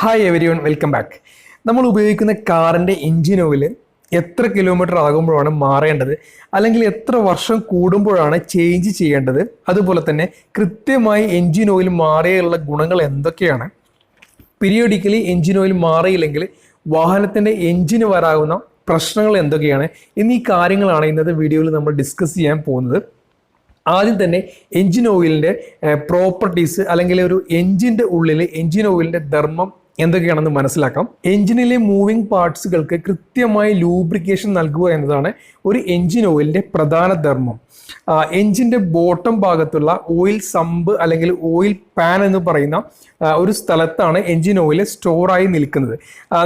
Hi everyone welcome back നമ്മൾ ഉപയോഗിക്കുന്ന കാറിന്റെ എഞ്ചിൻ ഓയിൽ എത്ര കിലോമീറ്റർ ആകുമ്പോഴാണ് മാറേണ്ടത്? അല്ലെങ്കിൽ എത്ര വർഷം കൂടുമ്പോഴാണ് ചേഞ്ച് ചെയ്യേണ്ടത്? അതുപോലെ തന്നെ കൃത്യമായി എഞ്ചിൻ ഓയിൽ മാറിയുള്ള ഗുണങ്ങൾ എന്തൊക്കെയാണ്? പീരിയോഡിക്കലി എഞ്ചിൻ ഓയിൽ മാറിയില്ലെങ്കിൽ വാഹനത്തിന്റെ എഞ്ചിന് വരാവുന്ന പ്രശ്നങ്ങൾ എന്തൊക്കെയാണ്? എന്നീ കാര്യങ്ങളാണ് ഇന്നത്തെ വീഡിയോയിൽ നമ്മൾ ഡിസ്കസ് ചെയ്യാൻ പോകുന്നത്. ആദ്യം തന്നെ എൻജിൻ ഓയിലിന്റെ പ്രോപ്പർട്ടീസ് അല്ലെങ്കിൽ ഒരു എൻജിന്റെ ഉള്ളിൽ എൻജിൻ ഓയിലിന്റെ ധർമ്മം എന്തൊക്കെയാണെന്ന് മനസ്സിലാക്കാം. എഞ്ചിനിലെ മൂവിംഗ് പാർട്സുകൾക്ക് കൃത്യമായി ലൂബ്രിക്കേഷൻ നൽകുക എന്നതാണ് ഒരു എഞ്ചിൻ ഓയിലിന്റെ പ്രധാന ധർമ്മം. എഞ്ചിന്റെ ബോട്ടം ഭാഗത്തുള്ള ഓയിൽ സമ്പ് അല്ലെങ്കിൽ ഓയിൽ പാൻ എന്ന് പറയുന്ന ഒരു സ്ഥലത്താണ് എഞ്ചിൻ ഓയിൽ സ്റ്റോറായി നിൽക്കുന്നത്.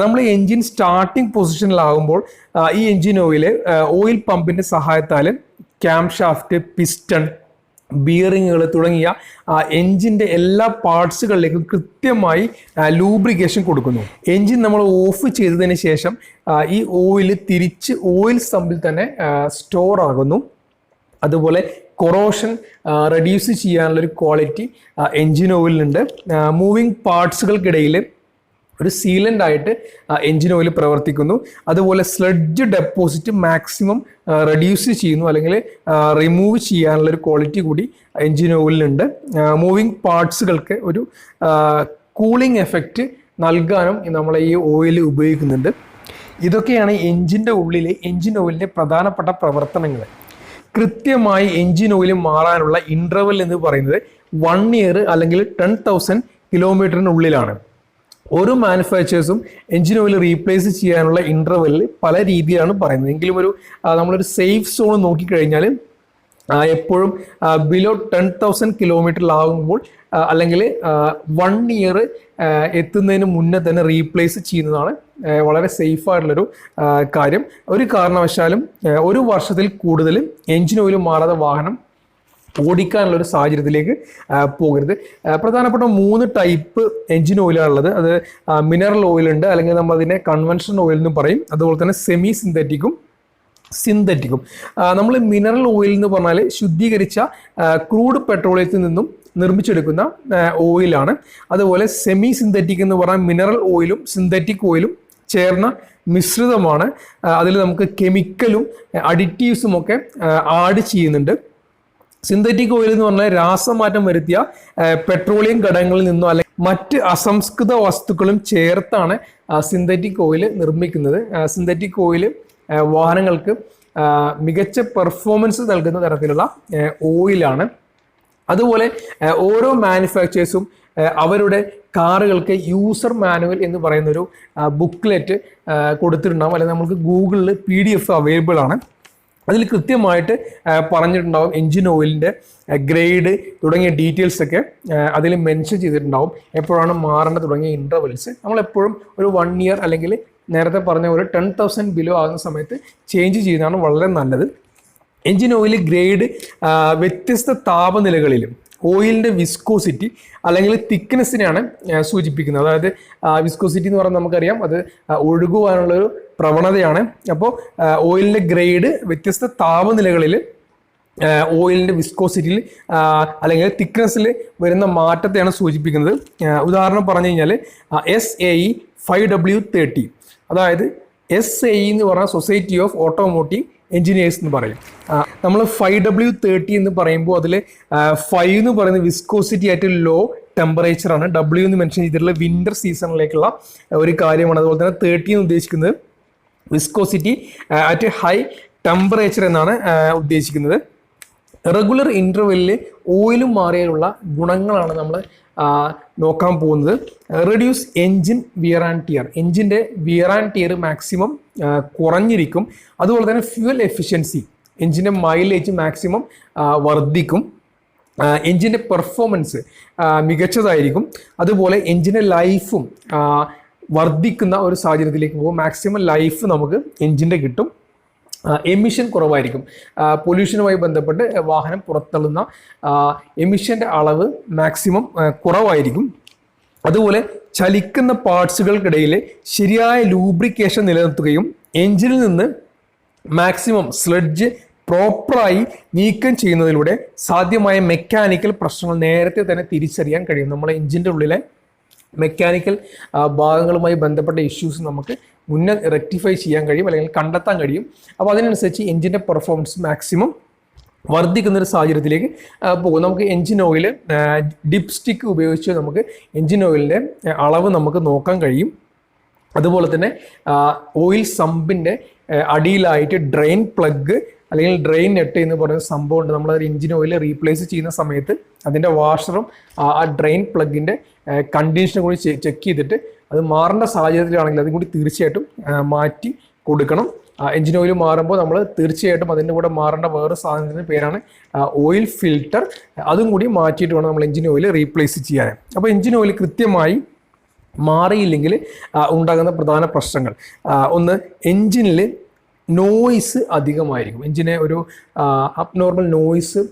നമ്മൾ എഞ്ചിൻ സ്റ്റാർട്ടിംഗ് പൊസിഷനിലാകുമ്പോൾ ഈ എഞ്ചിൻ ഓയിൽ ഓയിൽ പമ്പിന്റെ സഹായത്താൽ ക്യാം ഷാഫ്റ്റ് പിസ്റ്റൺ ബിയറിങ്ങുകൾ തുടങ്ങിയ ആ എൻജിന്റെ എല്ലാ പാർട്സുകളിലേക്കും കൃത്യമായി ലൂബ്രിക്കേഷൻ കൊടുക്കുന്നു. എൻജിൻ നമ്മൾ ഓഫ് ചെയ്തതിന് ശേഷം ഈ ഓയിൽ തിരിച്ച് ഓയിൽ സ്റ്റമ്പിൽ തന്നെ സ്റ്റോർ ആകുന്നു. അതുപോലെ കൊറോഷൻ റെഡ്യൂസ് ചെയ്യാനുള്ളൊരു ക്വാളിറ്റി എൻജിൻ ഓയിലുണ്ട് മൂവിങ് പാർട്സുകൾക്കിടയിൽ ഒരു സീലന്റ് ആയിട്ട് എൻജിൻ ഓയിൽ പ്രവർത്തിക്കുന്നു. അതുപോലെ സ്ലഡ്ജ് ഡെപ്പോസിറ്റ് മാക്സിമം റെഡ്യൂസ് ചെയ്യുന്നു അല്ലെങ്കിൽ റിമൂവ് ചെയ്യാനുള്ള ഒരു ക്വാളിറ്റി കൂടി എൻജിൻ ഓയിലിനുണ്ട് മൂവിങ് പാർട്സുകൾക്ക് ഒരു കൂളിംഗ് എഫക്റ്റ് നൽകാനും നമ്മൾ ഈ ഓയിൽ ഉപയോഗിക്കുന്നുണ്ട്. ഇതൊക്കെയാണ് എൻജിന്റെ ഉള്ളിലെ എൻജിൻ ഓയിലിന്റെ പ്രധാനപ്പെട്ട പ്രവർത്തനങ്ങൾ. കൃത്യമായി എൻജിൻ ഓയിൽ മാറാനുള്ള ഇന്റർവൽ എന്ന് പറയുന്നത് വൺ ഇയർ അല്ലെങ്കിൽ ടെൻ തൗസൻഡ് കിലോമീറ്ററിനുള്ളിലാണ് ഓരോ മാനുഫാക്ചേഴ്സും എഞ്ചിൻ ഓയിൽ റീപ്ലേസ് ചെയ്യാനുള്ള ഇന്റർവെല്ലിൽ പല രീതിയിലാണ് പറയുന്നത്. എങ്കിലും ഒരു നമ്മളൊരു സേഫ് സോൺ നോക്കിക്കഴിഞ്ഞാൽ എപ്പോഴും ബിലോ ടെൻ തൗസൻഡ് കിലോമീറ്ററിലാകുമ്പോൾ അല്ലെങ്കിൽ വൺ ഇയർ എത്തുന്നതിന് മുന്നേ തന്നെ റീപ്ലേസ് ചെയ്യുന്നതാണ് വളരെ സേഫ് ആയിട്ടുള്ളൊരു കാര്യം. ഒരു കാരണവശാലും ഒരു വർഷത്തിൽ കൂടുതൽ എഞ്ചിൻ ഓയിൽ മാറാതെ വാഹനം ഓടിക്കാനുള്ള ഒരു സാഹചര്യത്തിലേക്ക് പോകരുത്. പ്രധാനപ്പെട്ട മൂന്ന് ടൈപ്പ് എഞ്ചിൻ ഓയിലാണുള്ളത്. അത് മിനറൽ ഓയിലുണ്ട് അല്ലെങ്കിൽ നമ്മൾ അതിനെ കൺവെൻഷണൽ ഓയിൽ എന്നും പറയും. അതുപോലെ തന്നെ സെമി സിന്തറ്റിക്കും. സിന്തറ്റിക്കും നമ്മൾ മിനറൽ ഓയിൽ എന്ന് പറഞ്ഞാൽ ശുദ്ധീകരിച്ച ക്രൂഡ് പെട്രോളിയത്തിൽ നിന്നും നിർമ്മിച്ചെടുക്കുന്ന ഓയിലാണ്. അതുപോലെ സെമി സിന്തറ്റിക് എന്ന് പറഞ്ഞാൽ മിനറൽ ഓയിലും സിന്തറ്റിക് ഓയിലും ചേർന്ന മിശ്രിതമാണ്. അതിൽ നമുക്ക് കെമിക്കലും അഡിറ്റീവ്സും ഒക്കെ ആഡ് ചെയ്യുന്നുണ്ട്. സിന്തറ്റിക് ഓയിൽ എന്ന് പറഞ്ഞാൽ രാസമാറ്റം വരുത്തിയ പെട്രോളിയം ഘടകങ്ങളിൽ നിന്നോ അല്ലെങ്കിൽ മറ്റ് അസംസ്കൃത വസ്തുക്കളും ചേർത്താണ് സിന്തറ്റിക് ഓയിൽ നിർമ്മിക്കുന്നത്. സിന്തറ്റിക് ഓയിൽ വാഹനങ്ങൾക്ക് മികച്ച പെർഫോമൻസ് നൽകുന്ന തരത്തിലുള്ള ഓയിലാണ് അതുപോലെ ഓരോ മാനുഫാക്ചേഴ്സും അവരുടെ കാറുകൾക്ക് യൂസർ മാനുവൽ എന്ന് പറയുന്നൊരു ബുക്ക്ലെറ്റ് കൊടുത്തിട്ടുണ്ടാവും. അല്ലെങ്കിൽ നമുക്ക് ഗൂഗിളിൽ പി ഡി എഫ് അവൈലബിൾ ആണ്. അതിൽ കൃത്യമായിട്ട് പറഞ്ഞിട്ടുണ്ടാവും എഞ്ചിൻ ഓയിലിന്റെ ഗ്രേഡ് തുടങ്ങിയ ഡീറ്റെയിൽസ് ഒക്കെ അതിൽ മെൻഷൻ ചെയ്തിട്ടുണ്ടാവും. എപ്പോഴാണ് മാറേണ്ടത് തുടങ്ങിയ ഇന്റർവെൽസ് നമ്മളെപ്പോഴും ഒരു വൺ ഇയർ അല്ലെങ്കിൽ നേരത്തെ പറഞ്ഞ ഒരു ടെൻ തൗസൻഡ് ബിലോ ആകുന്ന സമയത്ത് ചേഞ്ച് ചെയ്യുന്നതാണ് വളരെ നല്ലത്. എഞ്ചിൻ ഓയിൽ ഗ്രേഡ് വ്യത്യസ്ത താപനിലകളിലും ഓയിലിന്റെ വിസ്കോസിറ്റി അല്ലെങ്കിൽ തിക്നെസ്സിനെയാണ് സൂചിപ്പിക്കുന്നത്. അതായത് വിസ്കോസിറ്റി എന്ന് പറഞ്ഞാൽ നമുക്കറിയാം അത് ഒഴുകുവാനുള്ളൊരു പ്രവണതയാണ്. അപ്പോൾ ഓയിലിന്റെ ഗ്രേഡ് വ്യത്യസ്ത താപനിലകളിൽ ഓയിലിന്റെ വിസ്കോസിറ്റിയിൽ അല്ലെങ്കിൽ തിക്നെസ്സിൽ വരുന്ന മാറ്റത്തെയാണ് സൂചിപ്പിക്കുന്നത്. ഉദാഹരണം പറഞ്ഞു കഴിഞ്ഞാൽ S A E five W thirty അതായത് എസ് എ ഇ എന്ന് പറഞ്ഞ സൊസൈറ്റി ഓഫ് ഓട്ടോമോട്ടീവ് എഞ്ചിനീയേഴ്സ് എന്ന് പറയും. നമ്മൾ ഫൈവ് ഡബ്ല്യു തേർട്ടി എന്ന് പറയുമ്പോൾ അതിൽ ഫൈവ് എന്ന് പറയുന്നത് വിസ്കോസിറ്റി ആയിട്ട് ലോ ടെമ്പറേച്ചർ ആണ്. ഡബ്ല്യു എന്ന് മെൻഷൻ ചെയ്തിട്ടുള്ള വിന്റർ സീസണിലേക്കുള്ള ഒരു കാര്യമാണ്. അതുപോലെ തന്നെ തേർട്ടി എന്ന് ഉദ്ദേശിക്കുന്നത് വിസ്കോസിറ്റി അറ്റ് ഹൈ ടെമ്പറേച്ചർ എന്നാണ് ഉദ്ദേശിക്കുന്നത്. റെഗുലർ ഇന്റർവെല്ലിൽ ഓയിലും മാറിയാലുള്ള ഗുണങ്ങളാണ് നമ്മൾ നോക്കാൻ പോകുന്നത്. Reduce engine wear and tear എൻജിന്റെ wear and tear maximum കുറഞ്ഞിരിക്കും. അതുപോലെ തന്നെ ഫ്യൂൽ എഫിഷ്യൻസി എൻജിന്റെ മൈലേജ് മാക്സിമം വർദ്ധിക്കും. എൻജിന്റെ പെർഫോമൻസ് മികച്ചതായിരിക്കും. അതുപോലെ എൻജിന്റെ ലൈഫും വർദ്ധിക്കുന്ന ഒരു സാഹചര്യത്തിലേക്ക് പോകും. മാക്സിമം ലൈഫ് നമുക്ക് എൻജിന്റെ കിട്ടും. എമിഷൻ കുറവായിരിക്കും. പൊല്യൂഷനുമായി ബന്ധപ്പെട്ട് വാഹനം പുറത്തള്ളുന്ന എമിഷന്റെ അളവ് മാക്സിമം കുറവായിരിക്കും. അതുപോലെ ചലിക്കുന്ന പാർട്സുകൾക്കിടയിൽ ശരിയായ ലൂബ്രിക്കേഷൻ നിലനിർത്തുകയും എഞ്ചിനിൽ നിന്ന് മാക്സിമം സ്ലഡ്ജ് പ്രോപ്പറായി നീക്കം ചെയ്യുന്നതിലൂടെ സാധ്യമായ മെക്കാനിക്കൽ പ്രശ്നങ്ങൾ നേരത്തെ തന്നെ തിരിച്ചറിയാൻ കഴിയും. നമ്മളെ എഞ്ചിന്റെ ഉള്ളിലെ മെക്കാനിക്കൽ ഭാഗങ്ങളുമായി ബന്ധപ്പെട്ട ഇഷ്യൂസ് നമുക്ക് മുന്നേ റെക്ടിഫൈ ചെയ്യാൻ കഴിയും അല്ലെങ്കിൽ കണ്ടെത്താൻ കഴിയും. അപ്പോൾ അതിനനുസരിച്ച് എഞ്ചിന്റെ പെർഫോമൻസ് മാക്സിമം വർദ്ധിക്കുന്ന ഒരു സാഹചര്യത്തിലേക്ക് പോകും. നമുക്ക് എഞ്ചിൻ ഓയിൽ ഡിപ് സ്റ്റിക്ക് ഉപയോഗിച്ച് നമുക്ക് എഞ്ചിൻ ഓയിലിന്റെ അളവ് നമുക്ക് നോക്കാൻ കഴിയും. അതുപോലെ തന്നെ ഓയിൽ സമ്പിന്റെ അടിയിലായിട്ട് ഡ്രെയിൻ പ്ലഗ് അല്ലെങ്കിൽ ഡ്രെയിൻ നെട്ട് എന്ന് പറയുന്ന സംഭവമുണ്ട് നമ്മൾ എഞ്ചിൻ ഓയിൽ റീപ്ലേസ് ചെയ്യുന്ന സമയത്ത് അതിന്റെ വാഷറും ആ ഡ്രെയിൻ പ്ലഗിന്റെ കണ്ടീഷനും കൂടി ചെക്ക് ചെയ്തിട്ട് അത് മാറേണ്ട സാഹചര്യത്തിലാണെങ്കിൽ അതും കൂടി തീർച്ചയായിട്ടും മാറ്റി കൊടുക്കണം. എഞ്ചിൻ ഓയിൽ മാറുമ്പോൾ നമ്മൾ തീർച്ചയായിട്ടും അതിന്റെ കൂടെ മാറേണ്ട വേറെ സാധനത്തിന്റെ പേരാണ് ഓയിൽ ഫിൽട്ടർ അതും കൂടി മാറ്റിയിട്ട് വേണം നമ്മൾ എഞ്ചിൻ ഓയിൽ റീപ്ലേസ് ചെയ്യാൻ. അപ്പോൾ എഞ്ചിൻ ഓയിൽ കൃത്യമായി മാറിയില്ലെങ്കിൽ ഉണ്ടാകുന്ന പ്രധാന പ്രശ്നങ്ങൾ. ഒന്ന് എൻജിനിൽ നോയിസ് അധികമായിരിക്കും. എഞ്ചിനെ ഒരു അബ്നോർമൽ നോയിസ്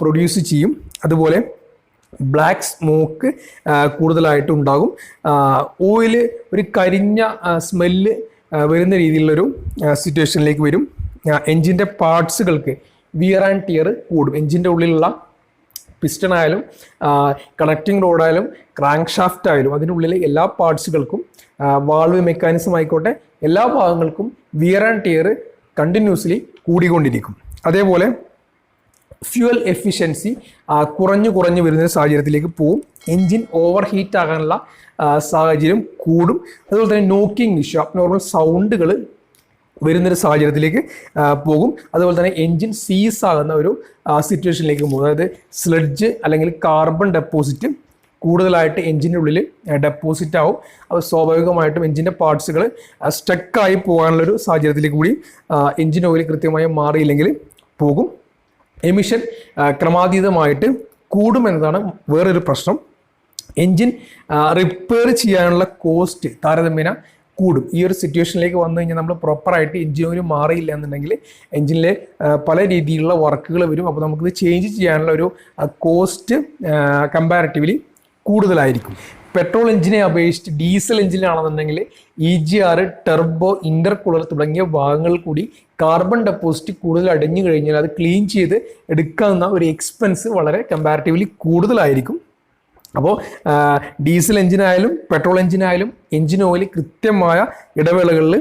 പ്രൊഡ്യൂസ് ചെയ്യും. അതുപോലെ ബ്ലാക്ക് സ്മോക്ക് കൂടുതലായിട്ട് ഉണ്ടാകും ഓയിൽ ഒരു കരിഞ്ഞ സ്മെല്ല് വരുന്ന രീതിയിലുള്ളൊരു സിറ്റുവേഷനിലേക്ക് വരും. എൻജിന്റെ പാർട്സുകൾക്ക് വിയർ ആൻഡ് ടിയർ കൂടും. എൻജിന്റെ ഉള്ളിലുള്ള പിസ്റ്റൺ ആയാലും കണക്റ്റിംഗ് റോഡായാലും ക്രാങ്ക് ഷാഫ്റ്റ് ആയാലും അതിനുള്ളിലെ എല്ലാ പാർട്സുകൾക്കും വാൾവ് മെക്കാനിസം ആയിക്കോട്ടെ എല്ലാ ഭാഗങ്ങൾക്കും വിയർ ആൻഡ് ടിയർ കണ്ടിന്യൂസ്ലി കൂടിക്കൊണ്ടിരിക്കും. അതേപോലെ ഫ്യൂവൽ എഫിഷ്യൻസി കുറഞ്ഞു കുറഞ്ഞു വരുന്ന സാഹചര്യത്തിലേക്ക് പോവും. എൻജിൻ ഓവർ ഹീറ്റ് ആകാനുള്ള സാഹചര്യം കൂടും. അതുപോലെ തന്നെ നോക്കിംഗ് ഇഷ്യൂ അബ്നോർമൽ സൗണ്ടുകൾ വരുന്നൊരു സാഹചര്യത്തിലേക്ക് പോകും. അതുപോലെ തന്നെ എൻജിൻ സീസ് ആകുന്ന ഒരു സിറ്റുവേഷനിലേക്ക് പോകും. അതായത് സ്ലഡ്ജ് അല്ലെങ്കിൽ കാർബൺ ഡെപ്പോസിറ്റ് കൂടുതലായിട്ട് എൻജിന്റെ ഉള്ളിൽ ഡെപ്പോസിറ്റ് ആവും. അത് സ്വാഭാവികമായിട്ടും എൻജിന്റെ പാർട്സുകൾ സ്റ്റക്കായി പോകാനുള്ളൊരു സാഹചര്യത്തിലേക്ക് കൂടി എൻജിൻ ഓയിൽ കൃത്യമായി മാറിയില്ലെങ്കിൽ പോകും. എമിഷൻ ക്രമാതീതമായിട്ട് കൂടുമെന്നതാണ് വേറൊരു പ്രശ്നം. എൻജിൻ റിപ്പയർ ചെയ്യാനുള്ള കോസ്റ്റ് താരതമ്യേന കൂടും. ഈ ഒരു സിറ്റുവേഷനിലേക്ക് വന്നു കഴിഞ്ഞാൽ നമ്മൾ പ്രോപ്പറായിട്ട് ഒരു മാറിയില്ല എന്നുണ്ടെങ്കിൽ എൻജിനിലെ പല രീതിയിലുള്ള വർക്കുകൾ വരും. അപ്പോൾ നമുക്കിത് ചേഞ്ച് ചെയ്യാനുള്ള ഒരു കോസ്റ്റ് കമ്പാരിറ്റീവ്ലി കൂടുതലായിരിക്കും. പെട്രോൾ എഞ്ചിനെ അപേക്ഷിച്ച് diesel എഞ്ചിനാണെന്നുണ്ടെങ്കിൽ E G R turbo intercooler തുടങ്ങിയ ഭാഗങ്ങൾ കൂടി കാർബൺ ഡെപ്പോസിറ്റ് കൂടുതൽ അടിഞ്ഞു കഴിഞ്ഞാൽ അത് ക്ലീൻ ചെയ്ത് എടുക്കാവുന്ന ഒരു എക്സ്പെൻസ് വളരെ കമ്പാരിറ്റീവ്ലി കൂടുതലായിരിക്കും. അപ്പോൾ ഡീസൽ എഞ്ചിനായാലും പെട്രോൾ എഞ്ചിനായാലും എഞ്ചിൻ ഓയിൽ കൃത്യമായ ഇടവേളകളിൽ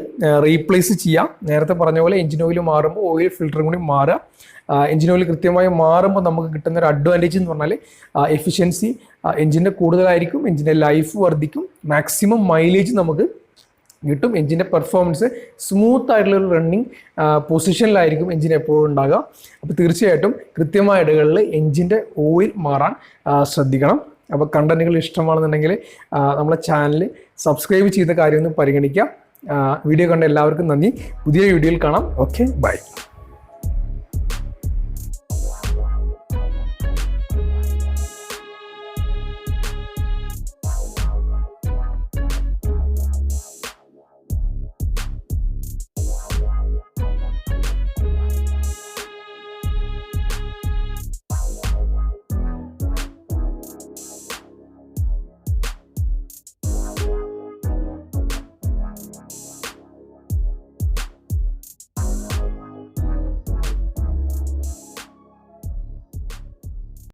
റീപ്ലേസ് ചെയ്യാം. നേരത്തെ പറഞ്ഞ പോലെ എഞ്ചിൻ ഓയിൽ മാറുമ്പോൾ ഓയിൽ ഫിൽറ്ററും കൂടി മാറുക. എഞ്ചിൻ ഓയിൽ കൃത്യമായി മാറുമ്പോൾ നമുക്ക് കിട്ടുന്ന ഒരു അഡ്വാന്റേജ് എന്ന് പറഞ്ഞാൽ എഫിഷ്യൻസി എഞ്ചിന്റെ കൂടുതലായിരിക്കും എഞ്ചിന്റെ ലൈഫ് വർദ്ധിക്കും. മാക്സിമം മൈലേജ് നമുക്ക് കിട്ടും. എഞ്ചിന്റെ പെർഫോമൻസ് സ്മൂത്ത് ആയിട്ടുള്ള ഒരു റണ്ണിങ് പൊസിഷനിലായിരിക്കും എഞ്ചിൻ എപ്പോഴും ഉണ്ടാകുക. അപ്പോൾ തീർച്ചയായിട്ടും കൃത്യമായ ഇടകളിൽ എഞ്ചിന്റെ ഓയിൽ മാറാൻ ശ്രദ്ധിക്കണം. അപ്പോൾ കണ്ടന്റുകൾ ഇഷ്ടമാണെന്നുണ്ടെങ്കിൽ നമ്മളെ ചാനൽ സബ്സ്ക്രൈബ് ചെയ്ത കാര്യം ഒന്ന് പരിഗണിക്കാം വീഡിയോ കണ്ട എല്ലാവർക്കും നന്ദി. പുതിയ വീഡിയോയിൽ കാണാം. Okay bye